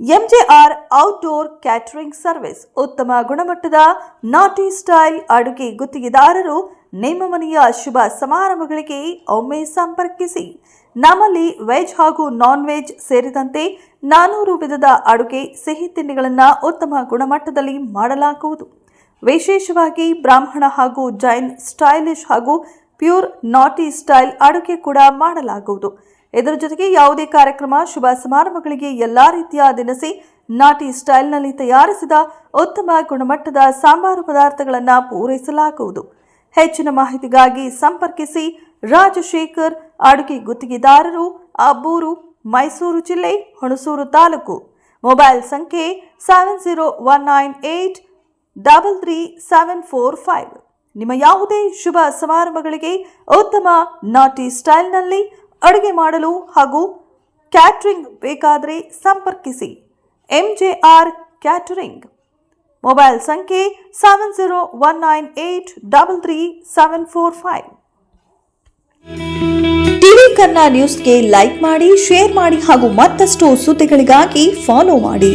ಎಂಜೆಆರ್ outdoor catering service ಉತ್ತಮ ಗುಣಮಟ್ಟದ ನಾಟಿ ಸ್ಟೈಲ್ ಅಡುಗೆ ಗುತ್ತಿಗೆದಾರರು ನಿಮ್ಮ ಮನೆಯ ಶುಭ ಸಮಾರಂಭಗಳಿಗೆ ಒಮ್ಮೆ ಸಂಪರ್ಕಿಸಿ. ನಮ್ಮಲ್ಲಿ ವೆಜ್ ಹಾಗೂ ನಾನ್ ವೆಜ್ ಸೇರಿದಂತೆ ನಾನೂರು ವಿಧದ ಅಡುಗೆ ಸಿಹಿ ತಿಂಡಿಗಳನ್ನು ಉತ್ತಮ ಗುಣಮಟ್ಟದಲ್ಲಿ ಮಾಡಲಾಗುವುದು. ವಿಶೇಷವಾಗಿ ಬ್ರಾಹ್ಮಣ ಹಾಗೂ ಜೈನ್ ಸ್ಟೈಲಿಶ್ ಹಾಗೂ ಪ್ಯೂರ್ ನಾಟಿ ಸ್ಟೈಲ್ ಅಡುಗೆ ಕೂಡ ಮಾಡಲಾಗುವುದು. ಇದರ ಜೊತೆಗೆ ಯಾವುದೇ ಕಾರ್ಯಕ್ರಮ, ಶುಭ ಸಮಾರಂಭಗಳಿಗೆ ಎಲ್ಲ ರೀತಿಯ ದಿನಸಿ ನಾಟಿ ಸ್ಟೈಲ್ನಲ್ಲಿ ತಯಾರಿಸಿದ ಉತ್ತಮ ಗುಣಮಟ್ಟದ ಸಾಂಬಾರು ಪದಾರ್ಥಗಳನ್ನು ಪೂರೈಸಲಾಗುವುದು. ಹೆಚ್ಚಿನ ಮಾಹಿತಿಗಾಗಿ ಸಂಪರ್ಕಿಸಿ ರಾಜಶೇಖರ್, ಅಡುಗೆ ಗುತ್ತಿಗೆದಾರರು, ಅಬ್ಬೂರು, ಮೈಸೂರು ಜಿಲ್ಲೆ, ಹುಣಸೂರು ತಾಲೂಕು. ಮೊಬೈಲ್ ಸಂಖ್ಯೆ seven zero one nine eight double three seven four five. ನಿಮ್ಮ ಯಾವುದೇ ಶುಭ ಸಮಾರಂಭಗಳಿಗೆ ಉತ್ತಮ ನಾಟಿ ಸ್ಟೈಲ್ನಲ್ಲಿ ಅಡುಗೆ ಮಾಡಲು ಹಾಗೂ ಕ್ಯಾಟ್ರಿಂಗ್ ಬೇಕಾದರೆ ಸಂಪರ್ಕಿಸಿ. M J R catering. Mobile ಸಂಖ್ಯೆ seven zero one nine eight double three seven four five. TV ಕನ್ನ ನ್ಯೂಸ್ಗೆ ಲೈಕ್ ಮಾಡಿ, ಶೇರ್ ಮಾಡಿ ಹಾಗೂ ಮತ್ತಷ್ಟು ಸುದ್ದಿಗಳಿಗಾಗಿ ಫಾಲೋ ಮಾಡಿ.